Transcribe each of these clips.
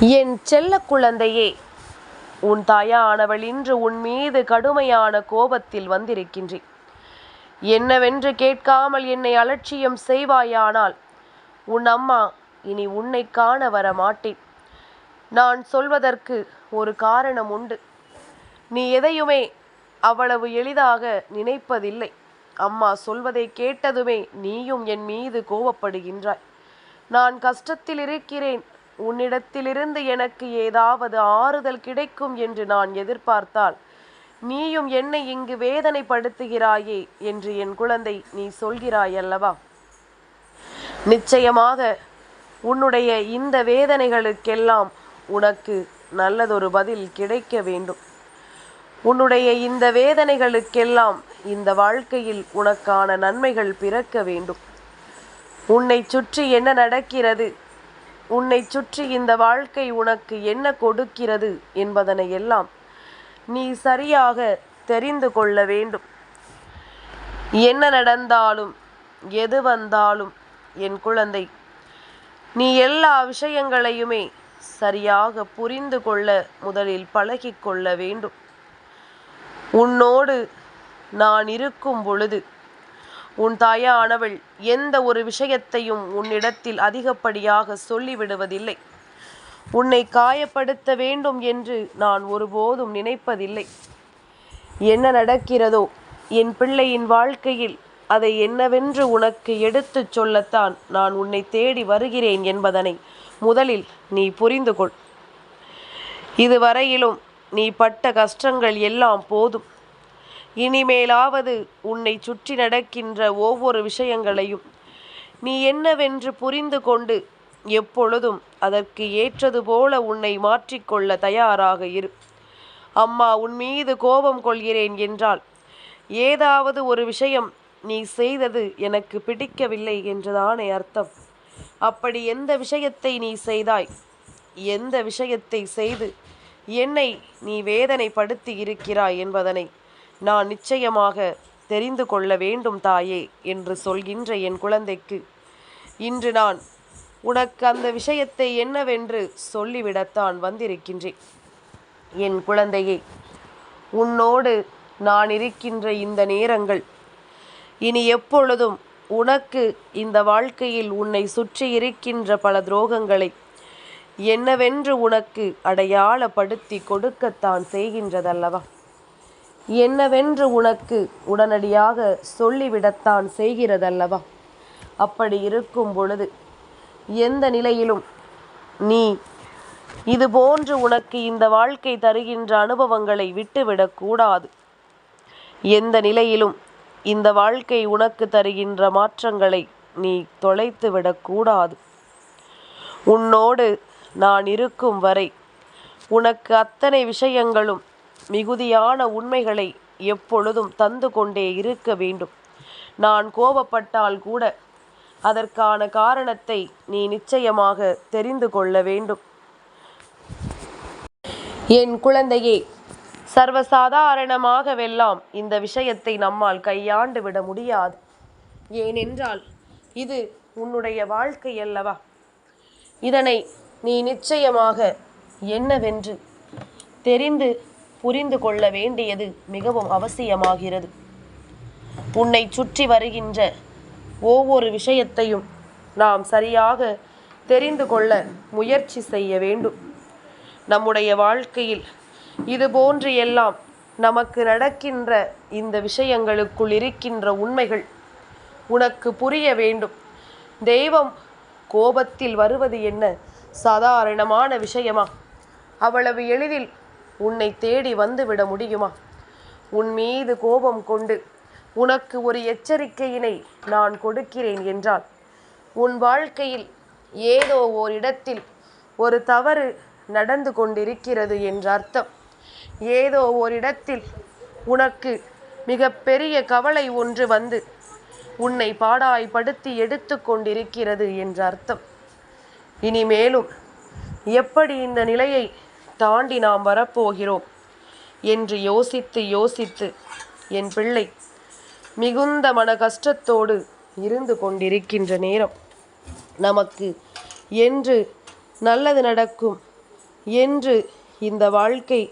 என் செல்ல குழந்தையே உன் தாயானவள் இன்று உன் மீது கடுமையான கோபத்தில் வந்திருக்கின்றேன் என்னவென்று கேட்காமல் என்னை அலட்சியம் செய்வாயானால் உன் அம்மா இனி உன்னை காண வர மாட்டேன் நான் சொல்வதற்கு ஒரு காரணம் உண்டு. நீ எதையுமே அவ்வளவு எளிதாக நினைப்பதில்லை. அம்மா சொல்வதை கேட்டதுமே நீயும் என் மீது கோபப்படுகின்றாய். நான் கஷ்டத்தில் இருக்கிறேன் உன்னிடத்திலிருந்து எனக்கு ஏதாவது ஆறுதல் கிடைக்கும் என்று நான் எதிர்பார்த்தால் நீயும் என்னை இங்கு வேதனைப்படுத்துகிறாயே என்று என் குழந்தை நீ சொல்கிறாய் அல்லவா நிச்சயமாக உன்னுடைய இந்த வேதனைகளுக்கெல்லாம் உனக்கு நல்லதொரு பதில் கிடைக்க வேண்டும். உன்னுடைய இந்த வேதனைகளுக்கெல்லாம் இந்த வாழ்க்கையில் உனக்கான நன்மைகள் பிறக்க வேண்டும். உன்னை சுற்றி என்ன நடக்கிறது? உன்னை சுற்றி இந்த வாழ்க்கை உனக்கு என்ன கொடுக்கிறது என்பதனை எல்லாம் நீ சரியாக தெரிந்து கொள்ள வேண்டும். என்ன நடந்தாலும் எது வந்தாலும் என் குழந்தை நீ எல்லா விஷயங்களையுமே சரியாக புரிந்து கொள்ள முதலில் பழகிக்கொள்ள வேண்டும். உன்னோடு நான் இருக்கும் பொழுது உன் தாயானவள் எந்த ஒரு விஷயத்தையும் உன்னிடத்தில் அதிகப்படியாக சொல்லிவிடுவதில்லை. உன்னை காயப்படுத்த வேண்டும் என்று நான் ஒருபோதும் நினைப்பதில்லை. என்ன நடக்கிறதோ? என் பிள்ளையின் வாழ்க்கையில் அதை என்னவென்று உனக்கு எடுத்துச் சொல்லத்தான் நான் உன்னை தேடி வருகிறேன் என்பதனை முதலில் நீ புரிந்து கொள் இதுவரையிலும் நீ பட்ட கஷ்டங்கள் எல்லாம் போதும். இனிமேலாவது உன்னை சுற்றி நடக்கின்ற ஒவ்வொரு விஷயங்களையும் நீ என்னவென்று புரிந்து கொண்டு எப்பொழுதும் அதற்கு ஏற்றது போல உன்னை மாற்றிக்கொள்ள தயாராக இரு. அம்மா உன் மீது கோபம் கொள்கிறேன் என்றால் ஏதாவது ஒரு விஷயம் நீ செய்தது எனக்கு பிடிக்கவில்லை என்றுதானே அர்த்தம். அப்படி எந்த விஷயத்தை நீ செய்தாய்? எந்த விஷயத்தை செய்து என்னை நீ வேதனைப்படுத்தி இருக்கிறாய் என்பதனை நான் நிச்சயமாக தெரிந்து கொள்ள வேண்டும் தாயே என்று சொல்கின்ற என் குழந்தைக்கு. இன்று நான் உனக்கு அந்த விஷயத்தை என்னவென்று சொல்லிவிடத்தான் வந்திருக்கின்றேன். என் குழந்தையே உன்னோடு நான் இருக்கின்ற இந்த நேரங்கள் இனி எப்பொழுதும் உனக்கு இந்த வாழ்க்கையில் உன்னை சுற்றி இருக்கின்ற பல துரோகங்களை என்னவென்று உனக்கு அடையாளப்படுத்தி கொடுக்கத்தான் செய்கின்றதல்லவா? என்னவென்று உனக்கு உடனடியாக சொல்லிவிடத்தான் செய்கிறதல்லவா? அப்படி இருக்கும் பொழுது எந்த நிலையிலும் நீ இது போன்று உனக்கு இந்த வாழ்க்கை தருகின்ற அனுபவங்களை விட்டுவிடக்கூடாது எந்த நிலையிலும் இந்த வாழ்க்கை உனக்கு தருகின்ற மாற்றங்களை நீ தொலைத்து விடக்கூடாது உன்னோடு நான் இருக்கும் வரை உனக்கு அத்தனை விஷயங்களும் மிகுதியான உண்மைகளை எப்பொழுதும் தந்து கொண்டே இருக்க வேண்டும். நான் கோபப்பட்டால் கூட அதற்கான காரணத்தை நீ நிச்சயமாக தெரிந்து கொள்ள வேண்டும். என் குழந்தையே சர்வசாதாரணமாகவெல்லாம் இந்த விஷயத்தை நம்மால் கையாண்டு விட முடியாது. ஏனென்றால் இது உன்னுடைய வாழ்க்கை அல்லவா? இதனை நீ நிச்சயமாக என்னவென்று தெரிந்து புரிந்து கொள்ள வேண்டியது மிகவும் அவசியமாகிறது. உன்னை சுற்றி வருகின்ற ஒவ்வொரு விஷயத்தையும் நாம் சரியாக தெரிந்து கொள்ள முயற்சி செய்ய வேண்டும். நம்முடைய வாழ்க்கையில் இது போன்று எல்லாம் நமக்கு நடக்கின்ற இந்த விஷயங்களுக்குள் இருக்கின்ற உண்மைகள் உனக்கு புரிய வேண்டும். தெய்வம் கோபத்தில் வருவது என்ன? சாதாரணமான விஷயமா? அவ்வளவு எளிதில் உன்னை தேடி வந்துவிட முடியுமா? உன் மீது கோபம் கொண்டு உனக்கு ஒரு எச்சரிக்கையினை நான் கொடுக்கிறேன் என்றால் உன் வாழ்க்கையில் ஏதோ ஓரிடத்தில் ஒரு தவறு நடந்து கொண்டிருக்கிறது என்ற அர்த்தம். ஏதோ ஓரிடத்தில் உனக்கு மிகப்பெரிய கவலை ஒன்று வந்து உன்னை பாடாய்படுத்தி எடுத்து கொண்டிருக்கிறது என்ற அர்த்தம். இனிமேலும் எப்படி இந்த நிலையை தாண்டி நாம் வரப்போகிறோம் என்று யோசித்து யோசித்து என் பிள்ளை மிகுந்த மன கஷ்டத்தோடு இருந்து கொண்டிருக்கின்ற நேரம். நமக்கு என்று நல்லது நடக்கும் என்று இந்த வாழ்க்கை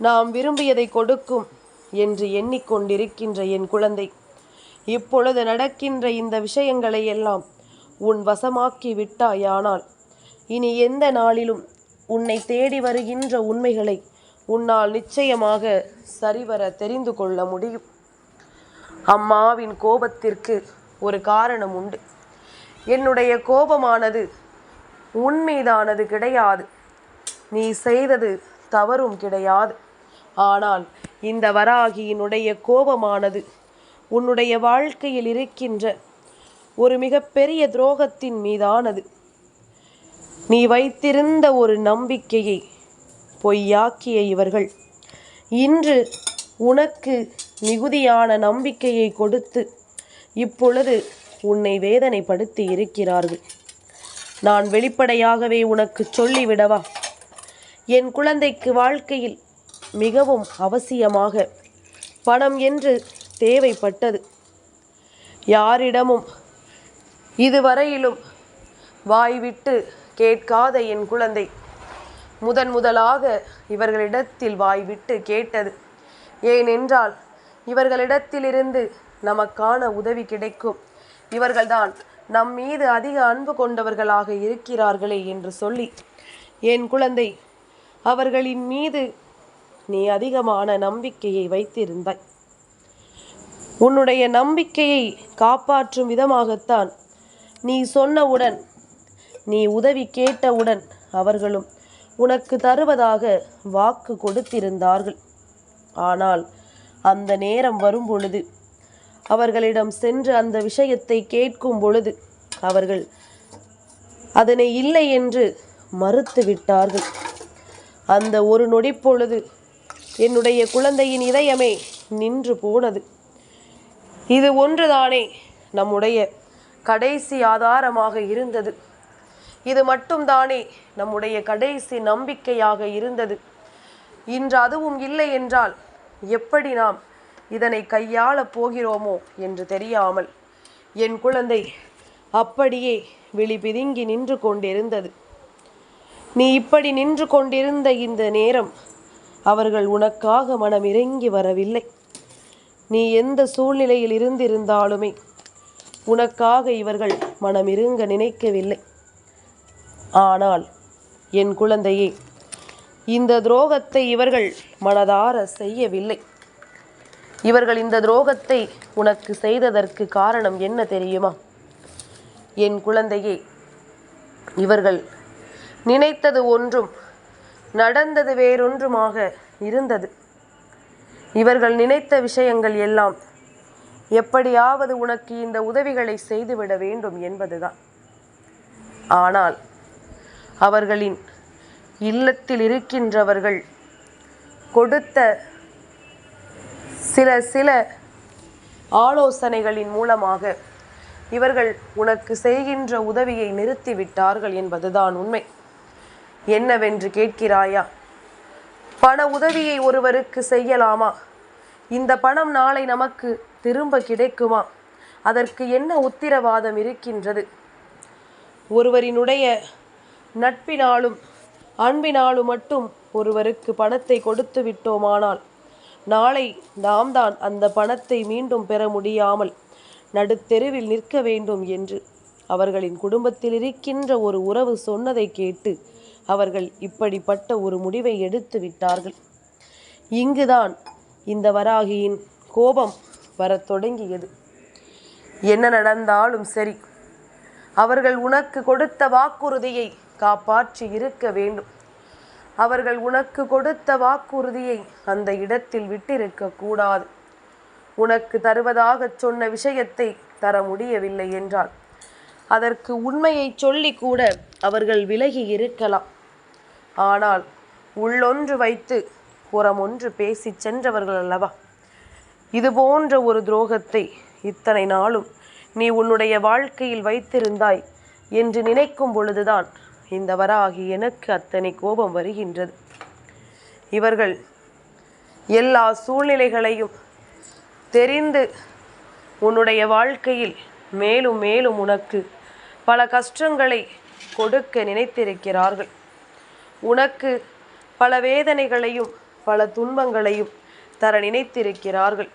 நாம் விரும்பியதை கொடுக்கும் என்று எண்ணிக்கொண்டிருக்கின்ற என் குழந்தை. இப்பொழுது நடக்கின்ற இந்த விஷயங்களை எல்லாம் உன் வசமாக்கி விட்டாயானால் இனி எந்த நாளிலும் உன்னை தேடி வருகின்ற உண்மைகளை உன்னால் நிச்சயமாக சரிவர தெரிந்து கொள்ள முடியும். அம்மாவின் கோபத்திற்கு ஒரு காரணம் உண்டு. என்னுடைய கோபமானது உன்மீதானது கிடையாது. நீ செய்தது தவறும் கிடையாது. ஆனால் இந்த வராகியினுடைய கோபமானது உன்னுடைய வாழ்க்கையில் இருக்கின்ற ஒரு மிகப்பெரிய துரோகத்தின் மீதானது. நீ வைத்திருந்த ஒரு நம்பிக்கையை பொய்யாக்கிய இவர்கள். இன்று உனக்கு மிகுதியான நம்பிக்கையை கொடுத்து இப்பொழுது உன்னை வேதனைப்படுத்தி இருக்கிறார்கள். நான் வெளிப்படையாகவே உனக்கு சொல்லிவிடவா? என் குழந்தைக்கு வாழ்க்கையில் மிகவும் அவசியமாக பணம் என்று தேவைப்பட்டது. யாரிடமும் இதுவரையிலும் வாய்விட்டு கேட்காத என் குழந்தை. முதன் முதலாக இவர்களிடத்தில் வாய்விட்டு கேட்டது. ஏனென்றால் இவர்களிடத்திலிருந்து நமக்கான உதவி கிடைக்கும். இவர்கள்தான் நம் மீது அதிக அன்பு கொண்டவர்களாக இருக்கிறார்களே என்று சொல்லி என் குழந்தை அவர்களின் மீது நீ அதிகமான நம்பிக்கையை வைத்திருந்தாய். உன்னுடைய நம்பிக்கையை காப்பாற்றும் விதமாகத்தான் நீ சொன்னவுடன் நீ உதவி கேட்டவுடன் அவர்களும் உனக்கு தருவதாக வாக்கு கொடுத்திருந்தார்கள். ஆனால் அந்த நேரம் வரும் பொழுது அவர்களிடம் சென்று அந்த விஷயத்தை கேட்கும் பொழுது அவர்கள் அதனை இல்லை என்று மறுத்து விட்டார்கள் அந்த ஒரு நொடி பொழுது என்னுடைய குழந்தையின் இதயமே நின்று போனது. இது ஒன்றுதானே? நம்முடைய கடைசி ஆதாரமாக இருந்தது. இது மட்டும்தானே நம்முடைய கடைசி நம்பிக்கையாக இருந்தது. இன்று அதுவும் இல்லை என்றால் எப்படி நாம் இதனை கையாளப் போகிறோமோ என்று தெரியாமல் என் குழந்தை அப்படியே விழி பிதுங்கி நின்று கொண்டிருந்தது. நீ இப்படி நின்று கொண்டிருந்த இந்த நேரம் அவர்கள் உனக்காக மனம் இறங்கி வரவில்லை. நீ எந்த சூழ்நிலையில் இருந்திருந்தாலுமே உனக்காக இவர்கள் மனம் இருங்க நினைக்கவில்லை. ஆனால் என் குழந்தையே இந்த துரோகத்தை இவர்கள் மனதார செய்யவில்லை. இவர்கள் இந்த துரோகத்தை உனக்கு செய்ததற்கு காரணம் என்ன தெரியுமா? என் குழந்தையே இவர்கள் நினைத்தது ஒன்றும் நடந்தது வேறொன்றுமாக இருந்தது. இவர்கள் நினைத்த விஷயங்கள் எல்லாம் எப்படியாவது உனக்கு இந்த உதவிகளை செய்துவிட வேண்டும் என்பதுதான். ஆனால் அவர்களின் இல்லத்தில் இருக்கின்றவர்கள் கொடுத்த சில சில ஆலோசனைகளின் மூலமாக இவர்கள் உனக்கு செய்கின்ற உதவியை நிறுத்திவிட்டார்கள் என்பதுதான் உண்மை. என்னவென்று கேட்கிறாயா? பண உதவியை ஒருவருக்கு செய்யலாமா? இந்த பணம் நாளை நமக்கு திரும்ப கிடைக்குமா? அதற்கு என்ன உத்திரவாதம் இருக்கின்றது? ஒருவரினுடைய நட்பினாலும் அன்பினாலும் மட்டும் ஒருவருக்கு பணத்தை கொடுத்து விட்டோமானால் நாளை நாம் தான் அந்த பணத்தை மீண்டும் பெற முடியாமல் நடுத்தெருவில் நிற்க வேண்டும் என்று அவர்களின் குடும்பத்தில் இருக்கின்ற ஒரு உறவு சொன்னதை கேட்டு அவர்கள் இப்படிப்பட்ட ஒரு முடிவை எடுத்து விட்டார்கள். இங்குதான் இந்த வராகியின் கோபம் வரத் தொடங்கியது. என்ன நடந்தாலும் சரி அவர்கள் உனக்கு கொடுத்த வாக்குறுதியை காப்பாற்றி இருக்க வேண்டும். அவர்கள் உனக்கு கொடுத்த வாக்குறுதியை அந்த இடத்தில் விட்டிருக்க கூடாது. உனக்கு தருவதாக சொன்ன விஷயத்தை தர முடியவில்லை என்றால் அதற்கு உண்மையை சொல்லி கூட அவர்கள் விலகி இருக்கலாம். ஆனால் உள்ளொன்று வைத்து புறமொன்று பேசி சென்றவர்கள் அல்லவா? இது போன்ற ஒரு துரோகத்தை இத்தனை நாளும் நீ உன்னுடைய வாழ்க்கையில் வைத்திருந்தாய் என்று நினைக்கும் பொழுதுதான் இந்த வராகி எனக்கு அத்தனை கோபம் வருகின்றது. இவர்கள் எல்லா சூழ்நிலைகளையும் தெரிந்து உன்னுடைய வாழ்க்கையில் மேலும் மேலும் உனக்கு பல கஷ்டங்களை கொடுக்க நினைத்திருக்கிறார்கள். உனக்கு பல வேதனைகளையும் பல துன்பங்களையும் தர நினைத்திருக்கிறார்கள்.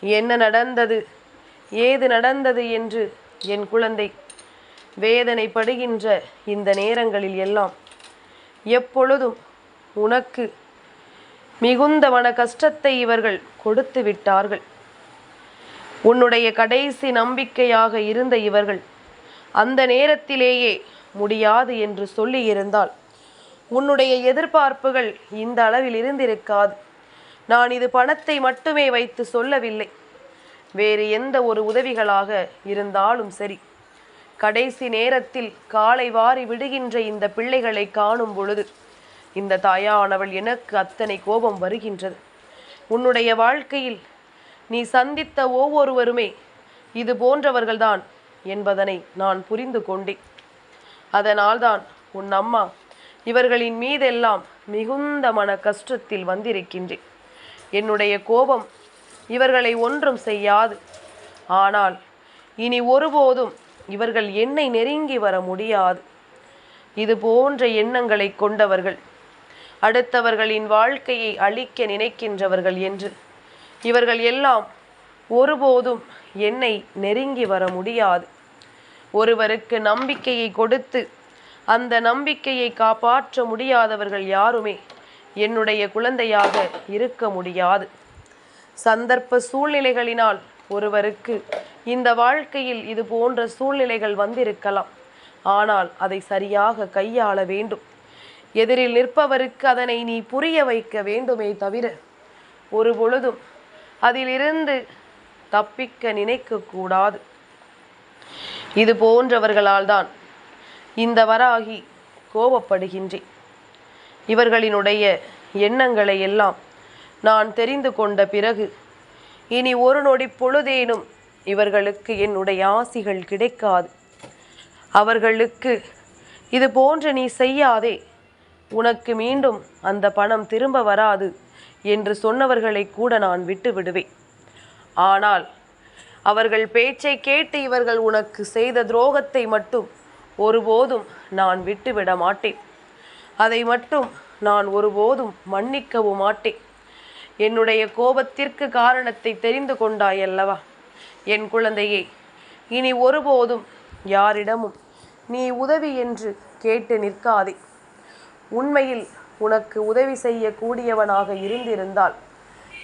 என்ன நடந்தது? ஏது நடந்தது என்று என் குழந்தை வேதனைப்படுகின்ற இந்த நேரங்களில் எல்லாம் எப்பொழுதும் உனக்கு மிகுந்த மன கஷ்டத்தை இவர்கள் கொடுத்து விட்டார்கள். உன்னுடைய கடைசி நம்பிக்கையாக இருந்த இவர்கள் அந்த நேரத்திலேயே முடியாது என்று சொல்லியிருந்தால் உன்னுடைய எதிர்பார்ப்புகள் இந்த அளவில் இருந்திருக்காது. நான் இது பணத்தை மட்டுமே வைத்து சொல்லவில்லை. வேறு எந்த ஒரு உதவிகளாக இருந்தாலும் சரி. கடைசி நேரத்தில் காலை வாரி விடுகின்ற இந்த பிள்ளைகளை காணும் பொழுது இந்த தாயானவள் எனக்கு அத்தனை கோபம் வருகின்றது. உன்னுடைய வாழ்க்கையில் நீ சந்தித்த ஒவ்வொருவருமே இது போன்றவர்கள்தான் என்பதனை நான் புரிந்து கொண்டேன். அதனால்தான் உன் அம்மா இவர்களின் மீதெல்லாம் மிகுந்த மன கஷ்டத்தில் வந்திருக்கின்றேன். என்னுடைய கோபம் இவர்களை ஒன்றும் செய்யாது. ஆனால் இனி ஒருபோதும் இவர்கள் என்னை நெருங்கி வர முடியாது. இது போன்ற எண்ணங்களை கொண்டவர்கள் அடுத்தவர்களின் வாழ்க்கையை அழிக்க நினைக்கின்றவர்கள் என்று. இவர்கள் எல்லாம் ஒருபோதும் என்னை நெருங்கி வர முடியாது. ஒருவருக்கு நம்பிக்கையை கொடுத்து அந்த நம்பிக்கையை காப்பாற்ற முடியாதவர்கள் யாருமே என்னுடைய குழந்தையாக இருக்க முடியாது. சந்தர்ப்ப சூழ்நிலைகளினால் ஒருவருக்கு இந்த வாழ்க்கையில் இது போன்ற சூழ்நிலைகள் வந்திருக்கலாம். ஆனால் அதை சரியாக கையாள வேண்டும். எதிரில் நிற்பவருக்கு அதனை நீ புரிய வைக்க வேண்டுமே தவிர ஒரு பொழுதும் அதிலிருந்து தப்பிக்க நினைக்கக்கூடாது. இது போன்றவர்களால் தான் இந்த வராகி கோபப்படுகின்றேன். இவர்களினுடைய எண்ணங்களை எல்லாம் நான் தெரிந்து கொண்ட பிறகு இனி ஒரு நொடி பொழுதேனும் இவர்களுக்கு என்னுடைய ஆசிகள் கிடைக்காது. அவர்களுக்கு இது போன்று நீ செய்யாதே. உனக்கு மீண்டும் அந்த பணம் திரும்ப வராது என்று சொன்னவர்களை கூட நான் விட்டு விடுவேன். ஆனால் அவர்கள் பேச்சை கேட்டு இவர்கள் உனக்கு செய்த துரோகத்தை மட்டும் ஒருபோதும் நான் விட்டுவிட மாட்டேன். அதை மட்டும் நான் ஒருபோதும் மன்னிக்கவும் மாட்டேன். என்னுடைய கோபத்திற்கு காரணத்தை தெரிந்து கொண்டாய் அல்லவா என் குழந்தையே இனி ஒருபோதும் யாரிடமும் நீ உதவி என்று கேட்டு நிற்காதே. உண்மையில் உனக்கு உதவி செய்யக்கூடியவனாக இருந்திருந்தால்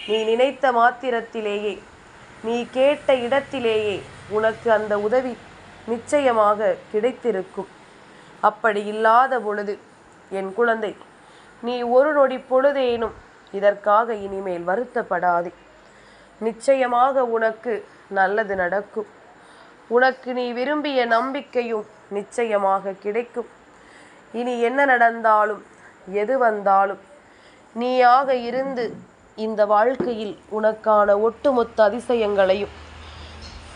நீ நினைத்த மாத்திரத்திலேயே நீ கேட்ட இடத்திலேயே உனக்கு அந்த உதவி நிச்சயமாக கிடைத்திருக்கும். அப்படி இல்லாத பொழுது என் குழந்தை நீ ஒரு நொடி பொழுதேனும் இதற்காக இனிமேல் வருத்தப்படாதே. நிச்சயமாக உனக்கு நல்லது நடக்கும். உனக்கு நீ விரும்பிய நம்பிக்கையும் நிச்சயமாக கிடைக்கும். இனி என்ன நடந்தாலும் எது வந்தாலும் நீயாக இருந்து இந்த வாழ்க்கையில் உனக்கான ஒட்டுமொத்த அதிசயங்களையும்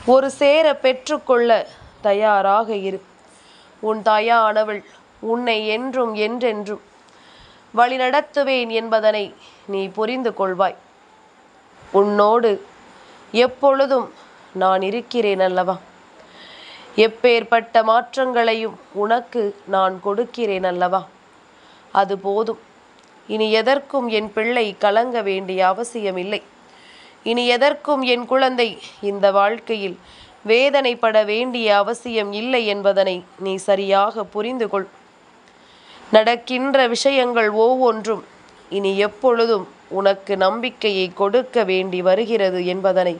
ஒரு சேர பெற்றுக்கொள்ள தயாராக இரு. உன் தாயானவள் உன்னை என்றும் என்றென்றும் வழிநடத்துவேன் என்பதனை நீ புரிந்து கொள்வாய். உன்னோடு எப்பொழுதும் நான் இருக்கிறேன் அல்லவா? எப்பேற்பட்ட மாற்றங்களையும் உனக்கு நான் கொடுக்கிறேன் அல்லவா? அது போதும். இனி எதற்கும் என் பிள்ளை கலங்க வேண்டிய அவசியமில்லை. இனி எதற்கும் என் குழந்தை இந்த வாழ்க்கையில் வேதனைப்பட வேண்டிய அவசியம் இல்லை என்பதனை நீ சரியாக புரிந்து கொள். நடக்கின்ற விஷயங்கள் ஒவ்வொன்றும் இனி எப்பொழுதும் உனக்கு நம்பிக்கையை கொடுக்க வேண்டி வருகிறது என்பதனை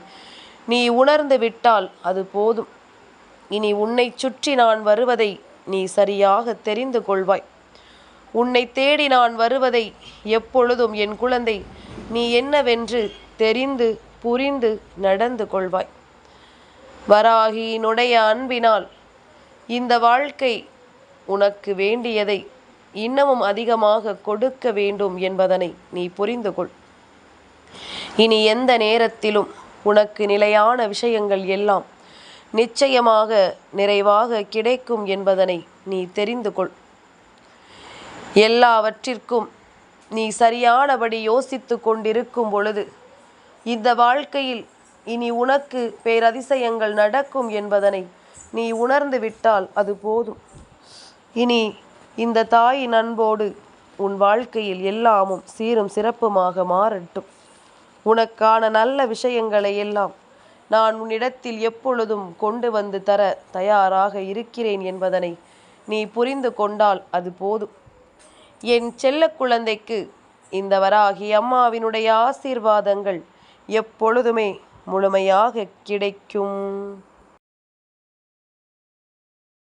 நீ உணர்ந்து விட்டால் அது போதும். இனி உன்னை சுற்றி நான் வருவதை நீ சரியாக தெரிந்து கொள்வாய். உன்னை தேடி நான் வருவதை எப்பொழுதும் என் குழந்தை நீ என்னவென்று தெரிந்து புரிந்து நடந்து கொள்வாய். வராகியினுடைய அன்பினால் இந்த வாழ்க்கை உனக்கு வேண்டியதை இன்னமும் அதிகமாக கொடுக்க வேண்டும் என்பதனை நீ புரிந்து கொள் இனி எந்த நேரத்திலும் உனக்கு நிலையான விஷயங்கள் எல்லாம் நிச்சயமாக நிறைவாக கிடைக்கும் என்பதனை நீ தெரிந்து கொள் எல்லாவற்றிற்கும் நீ சரியானபடி யோசித்து கொண்டிருக்கும் பொழுது இந்த வாழ்க்கையில் இனி உனக்கு பேரதிசயங்கள் நடக்கும் என்பதனை நீ உணர்ந்து விட்டால் அது போதும். இனி இந்த தாயின் அன்போடு உன் வாழ்க்கையில் எல்லாமும் சீரும் சிறப்புமாக மாறட்டும். உனக்கான நல்ல விஷயங்களை எல்லாம் நான் உன்னிடத்தில் எப்பொழுதும் கொண்டு வந்து தர தயாராக இருக்கிறேன் என்பதனை நீ புரிந்து கொண்டால் அது போதும். என் செல்ல குழந்தைக்கு இந்த வராகி அம்மாவினுடைய ஆசீர்வாதங்கள் எப்பொழுதுமே முழுமையாக கிடைக்கும்.